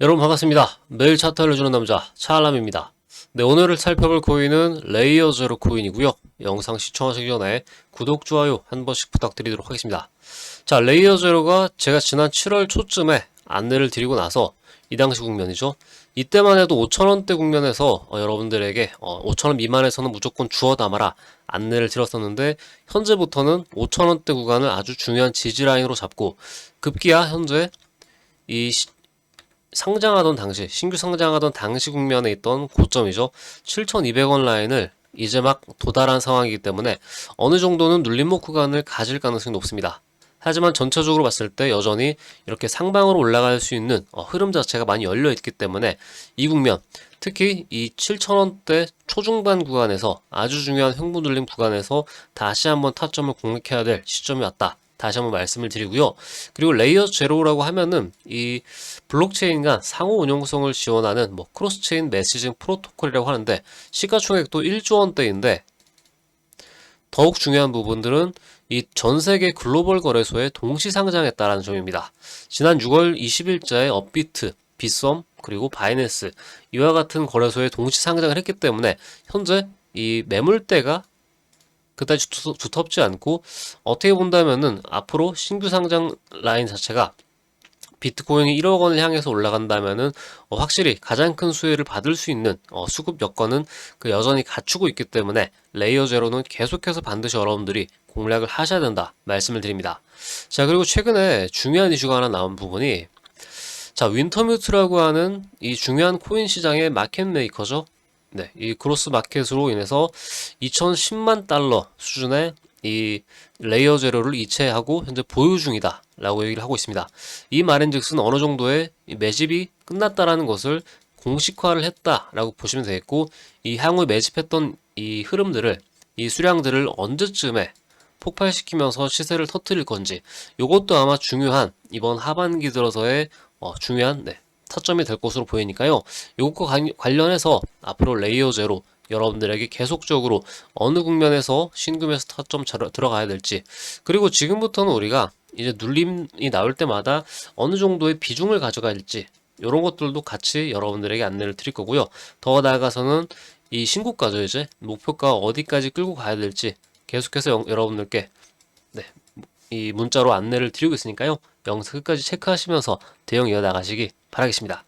여러분 반갑습니다. 매일 차트 알려주는 남자 차알람입니다. 네, 오늘 살펴볼 코인은 레이어 제로 코인이고요. 영상 시청하시기 전에 구독, 좋아요 한 번씩 부탁드리도록 하겠습니다. 자, 레이어 제로가 제가 지난 7월 초쯤에 안내를 드리고 나서 이 당시 국면이죠. 이때만 해도 5천원대 국면에서 어, 여러분들에게 어, 5천원 미만에서는 무조건 주워 담아라 안내를 드렸었는데 현재부터는 5천원대 구간을 아주 중요한 지지 라인으로 잡고 급기야 현재 이 시- 상장하던 당시 신규 상장하던 당시 국면에 있던 고점이죠 7,200원 라인을 이제 막 도달한 상황이기 때문에 어느 정도는 눌림목 구간을 가질 가능성이 높습니다. 하지만 전체적으로 봤을 때 여전히 이렇게 상방으로 올라갈 수 있는 어, 흐름 자체가 많이 열려 있기 때문에 이 국면 특히 이 7,000원대 초중반 구간에서 아주 중요한 횡보 눌림 구간에서 다시 한번 타점을 공략해야 될 시점이 왔다. 다시 한번 말씀을 드리고요. 그리고 레이어 제로라고 하면은 이 블록체인 간 상호 운용성을 지원하는 뭐 크로스체인 메시징 프로토콜이라고 하는데 시가총액도 1조 원대인데 더욱 중요한 부분들은 이 전 세계 글로벌 거래소에 동시 상장했다라는 점입니다. 지난 6월 20일자에 업비트, 빗썸, 그리고 바이낸스 이와 같은 거래소에 동시 상장을 했기 때문에 현재 이 매물대가 그다지 두- 두텁지 않고 어떻게 본다면은 앞으로 신규 상장 라인 자체가 비트코인이 1억 원을 향해서 올라간다면은 어, 확실히 가장 큰 수혜를 받을 수 있는 어, 수급 여건은 그 여전히 갖추고 있기 때문에 레이어 제로는 계속해서 반드시 여러분들이 공략을 하셔야 된다 말씀을 드립니다. 자 그리고 최근에 중요한 이슈가 하나 나온 부분이 자 윈터뮤트라고 하는 이 중요한 코인 시장의 마켓 메이커죠. 네, 이 크로스 마켓으로 인해서 2010만 달러 수준의 이 레이어 제로를 이체하고 현재 보유 중이다 라고 얘기를 하고 있습니다. 이 말인즉슨 어느 정도의 이 매집이 끝났다라는 것을 공식화를 했다라고 보시면 되겠고 이 향후에 매집했던 이 흐름들을 이 수량들을 언제쯤에 폭발시키면서 시세를 터트릴 건지 이것도 아마 중요한 이번 하반기 들어서의 어, 중요한 네, 타점이 될 것으로 보이니까요. 이것과 관- 관련해서 앞으로 레이어 제로 여러분들에게 계속적으로 어느 국면에서 신금에서 타점 잘 들어가야 될지 그리고 지금부터는 우리가 이제 눌림이 나올 때마다 어느 정도의 비중을 가져갈지 이런 것들도 같이 여러분들에게 안내를 드릴 거고요. 더 나아가서는 이 신고가죠 이제 목표가 어디까지 끌고 가야 될지 계속해서 영- 여러분들께 네, 이 문자로 안내를 드리고 있으니까요. 영상 끝까지 체크하시면서 대응 이어나가시기 바라겠습니다.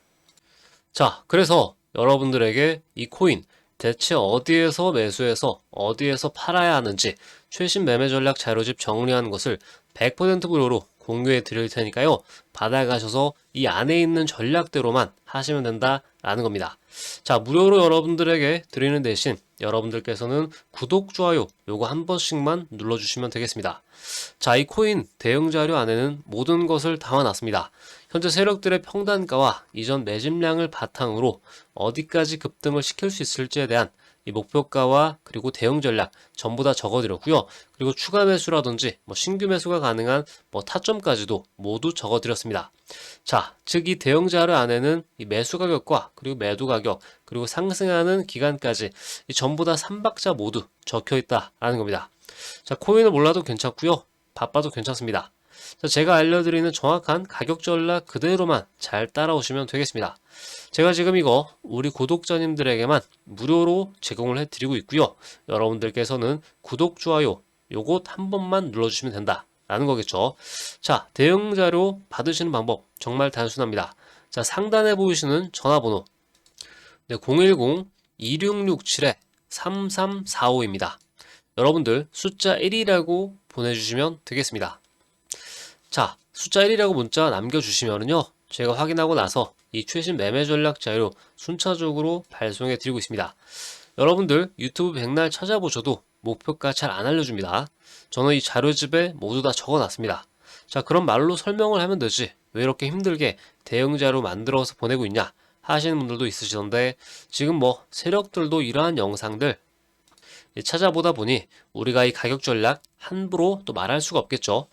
자, 그래서 여러분들에게 이 코인 대체 어디에서 매수해서 어디에서 팔아야 하는지 최신 매매 전략 자료집 정리한 것을 100% 무료로 공유해 드릴 테니까요. 받아가셔서 이 안에 있는 전략대로만 하시면 된다라는 겁니다. 자, 무료로 여러분들에게 드리는 대신 여러분들께서는 구독, 좋아요 요거 한 번씩만 눌러주시면 되겠습니다. 자, 이 코인 대응 자료 안에는 모든 것을 담아놨습니다. 현재 세력들의 평단가와 이전 매집량을 바탕으로 어디까지 급등을 시킬 수 있을지에 대한 이 목표가와 그리고 대응 전략 전부 다 적어드렸고요. 그리고 추가 매수라든지 뭐 신규 매수가 가능한 뭐 타점까지도 모두 적어드렸습니다. 자, 즉 이 대응 자료 안에는 이 매수 가격과 그리고 매도 가격 그리고 상승하는 기간까지 이 전부 다 3박자 모두 적혀 있다라는 겁니다. 자, 코인을 몰라도 괜찮고요. 바빠도 괜찮습니다. 자, 제가 알려드리는 정확한 가격 전략 그대로만 잘 따라오시면 되겠습니다. 제가 지금 이거 우리 구독자님들에게만 무료로 제공을 해드리고 있고요. 여러분들께서는 구독, 좋아요 요것 한 번만 눌러주시면 된다. 라는 거겠죠. 자, 대응 자료 받으시는 방법 정말 단순합니다. 자, 상단에 보이시는 전화번호 네, 010-2667-3345입니다. 여러분들 숫자 1이라고 보내주시면 되겠습니다. 자, 숫자 1이라고 문자 남겨주시면은요, 제가 확인하고 나서 이 최신 매매 전략 자료 순차적으로 발송해 드리고 있습니다. 여러분들 유튜브 백날 찾아보셔도 목표가 잘 안 알려줍니다. 저는 이 자료집에 모두 다 적어 놨습니다. 자, 그럼 말로 설명을 하면 되지. 왜 이렇게 힘들게 대응 자료 만들어서 보내고 있냐? 하시는 분들도 있으시던데, 지금 뭐 세력들도 이러한 영상들 예, 찾아보다 보니 우리가 이 가격 전략 함부로 또 말할 수가 없겠죠.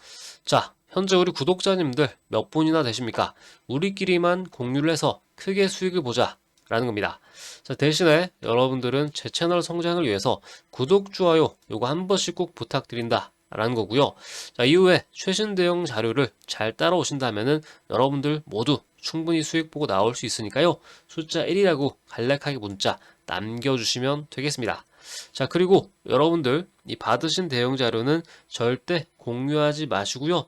자, 현재 우리 구독자님들 몇 분이나 되십니까? 우리끼리만 공유를 해서 크게 수익을 보자. 라는 겁니다. 자, 대신에 여러분들은 제 채널 성장을 위해서 구독, 좋아요 요거 한 번씩 꼭 부탁드린다. 라는 거고요. 자, 이후에 최신 대응 자료를 잘 따라오신다면은 여러분들 모두 충분히 수익 보고 나올 수 있으니까요. 숫자 1이라고 간략하게 문자 남겨주시면 되겠습니다. 자, 그리고 여러분들 이 받으신 대응 자료는 절대 공유하지 마시고요.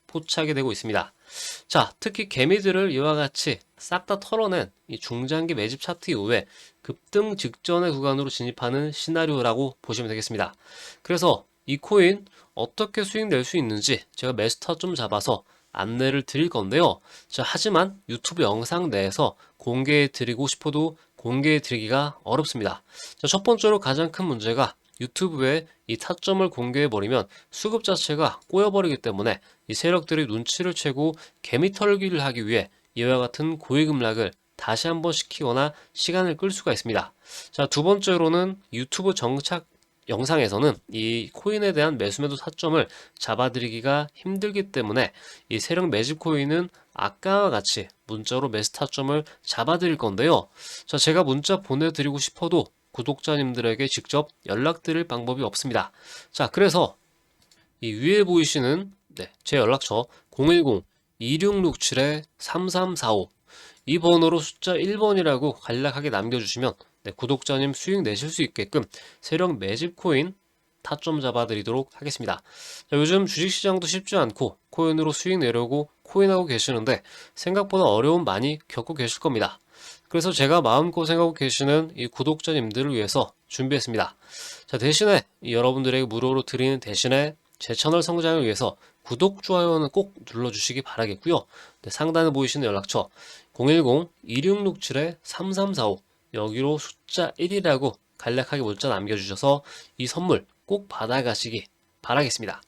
포착이 되고 있습니다. 자, 특히 개미들을 이와 같이 싹 다 털어낸 이 중장기 매집 차트 이후에 급등 직전의 구간으로 진입하는 시나리오라고 보시면 되겠습니다. 그래서 이 코인 어떻게 수익 낼 수 있는지 제가 매스터 좀 잡아서 안내를 드릴 건데요. 자, 하지만 유튜브 영상 내에서 공개해 드리고 싶어도 공개해 드리기가 어렵습니다. 자, 첫 번째로 가장 큰 문제가 유튜브에 이 타점을 공개해 버리면 수급 자체가 꼬여버리기 때문에 이 세력들이 눈치를 채고 개미 털기를 하기 위해 이와 같은 고위 급락을 다시 한번 시키거나 시간을 끌 수가 있습니다. 자, 두 번째로는 유튜브 정착 영상에서는 이 코인에 대한 매수매도 타점을 잡아드리기가 힘들기 때문에 이 세력 매집 코인은 아까와 같이 문자로 매수 타점을 잡아드릴 건데요. 자, 제가 문자 보내드리고 싶어도 구독자님들에게 직접 연락드릴 방법이 없습니다. 자, 그래서 이 위에 보이시는 네, 제 연락처 010-2667-3345 이 번호로 숫자 1번이라고 간략하게 남겨주시면 네, 구독자님 수익 내실 수 있게끔 세력 매집 코인 타점 잡아드리도록 하겠습니다. 자, 요즘 주식시장도 쉽지 않고 코인으로 수익 내려고 코인하고 계시는데 생각보다 어려움 많이 겪고 계실 겁니다. 그래서 제가 마음고생하고 계시는 이 구독자님들을 위해서 준비했습니다. 자, 대신에 이 여러분들에게 무료로 드리는 대신에 제 채널 성장을 위해서 구독, 좋아요는 꼭 눌러주시기 바라겠고요. 네, 상단에 보이시는 연락처 010-2667-3345 여기로 숫자 1이라고 간략하게 문자 남겨주셔서 이 선물 꼭 받아가시기 바라겠습니다.